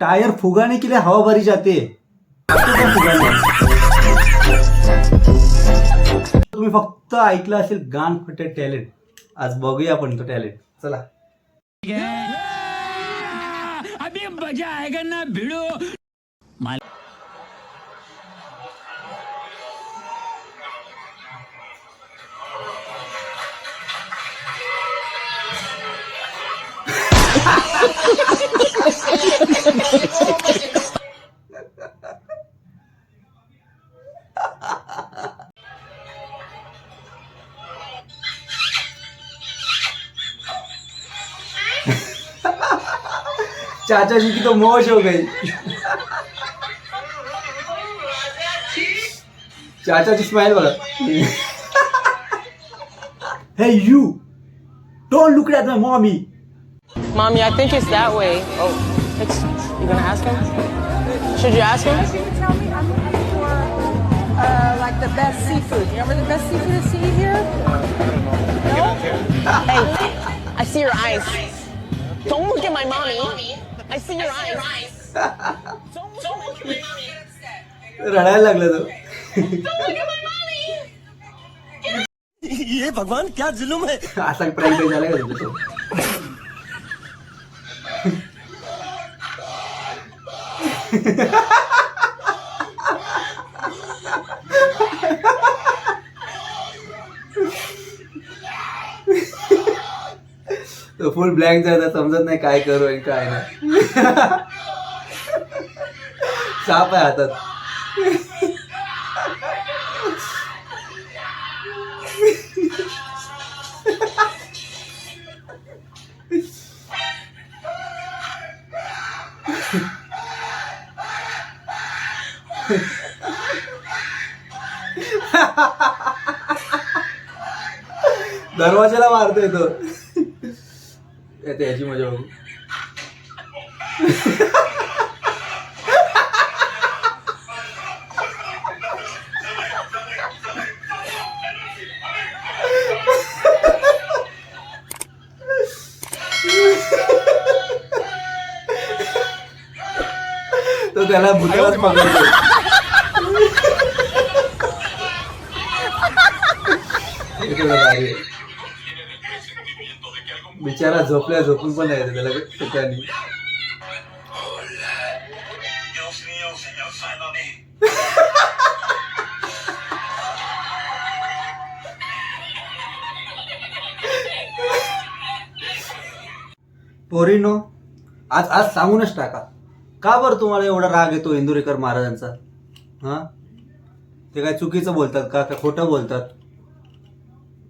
Tyre फुगाने के लिए हवा भरी जाते. तुम्ही फक्त ऐकलं असेल गान फटे टॅलेंट. आज बघूया आपण तो टॅलेंट. चला. अभी मजा आएगा ना भिड़ो. चाचा जी की तो मौज हो गई चाचा जी स्माइल बघा हे you don't look at my mommy Mommy, I think it's that way. Oh, it's, you gonna ask him? Should you ask him? Can you tell me? I'm looking for uh, like the best seafood. You know where the best seafood is to eat here? No? Hey, I see your eyes. Don't look at my mommy. I see your eyes. रडायला लागला तो ये भगवान क्या जुलुम है असा prank झाला का तुझा तो तो फुल ब्लँक झाला समजत नाही काय करू आणि काय नाही. साप आहे हातात. दरवाजाला मारतोय तो. त्याची मजा बघू. तो त्याला भुतालाच पकडतो केवढं भारी. आहे. बिचारा झोपल्या झोपून पण नाही त्याला ठिकाणी. पोरीनो आज आज सांगूनच टाका. का बरं तुम्हाला एवढा राग येतो इंदुरेकर महाराजांचा? हा? ते काय चुकीचं बोलतात का? का खोटं बोलतात?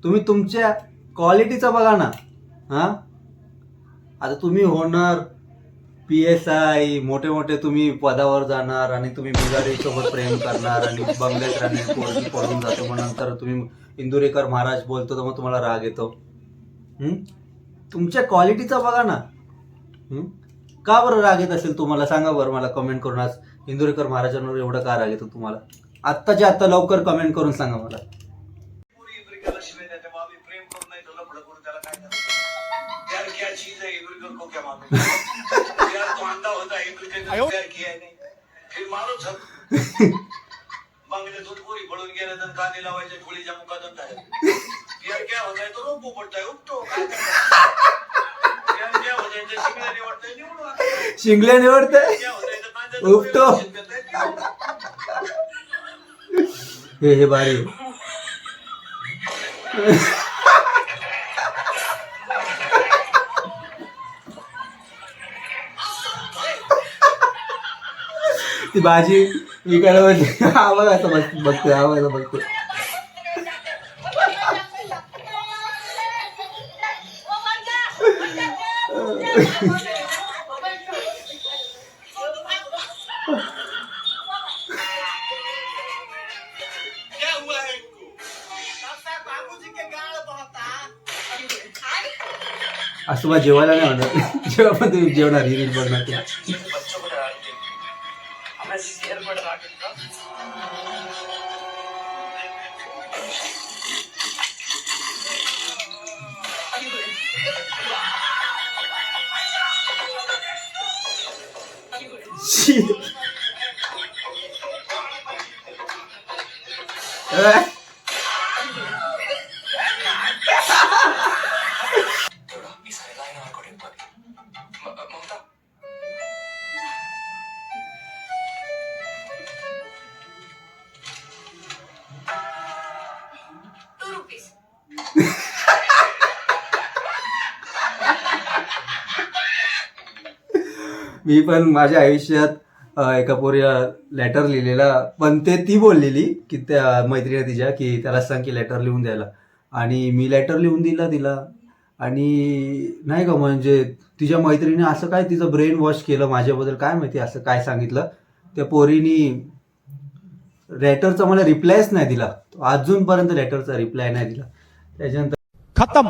तुम्ही तुमच्या क्वालिटीचा बघा ना. हा? आता तुम्ही होणार पी एस आय मोठे मोठे तुम्ही पदावर जाणार आणि तुम्ही बिगारीसोबत प्रेम करणार आणि बंगल्यात राहणार पोरगी पडून जातो. मग नंतर तुम्ही इंदुरेकर महाराज बोलतो तर मग तुम्हाला राग येतो. तुमच्या क्वालिटीचा बघा ना. का बरं राग येत असेल तुम्हाला? सांगा बरं मला कमेंट करून आज. इंदुरेकर महाराजांवर एवढं का राग येतो तुम्हाला? आत्ताच्या आत्ता लवकर कमेंट करून सांगा मला. आम्ही प्रेम करून नाही तर लफडं करून त्याला काय करतो प्यार क्या चीज है इंद्रिकल को क्या मालूम प्यार तो अंधा होता है इंद्रिकल ने प्यार किया है नहीं? फिर मारो सब बंगल्यातून पोरी पळून गेल्या तर काने लावायच्या खोळीच्या मुखात आहे प्यार क्या होता है तो रोपो पडता है उपटो काय करणार? प्यार क्या होता है तो शिंगल्या निवडताय निवडू आता. शिंगले निवडते क्या होता है. हे हे आहे. ती भाजी विकायला म्हणजे आवाज असं बघ बघते आवाज बघते क्या A little. I'm as scared of a target, bro. मी पण माझ्या आयुष्यात एका पोरीला लेटर लिहिलेला पण ते ती बोललेली की त्या मैत्रिणी तिच्या की त्याला सांग की लेटर लिहून द्यायला. आणि मी लेटर लिहून दिला तिला आणि नाही का म्हणजे तिच्या मैत्रिणी असं काय तिचं ब्रेन वॉश केलं माझ्याबद्दल? काय माहिती असं काय सांगितलं? त्या पोरीनी लेटरचा मला रिप्लायच नाही दिला. अजूनपर्यंत लेटरचा रिप्लाय नाही दिला. त्याच्यानंतर खतम.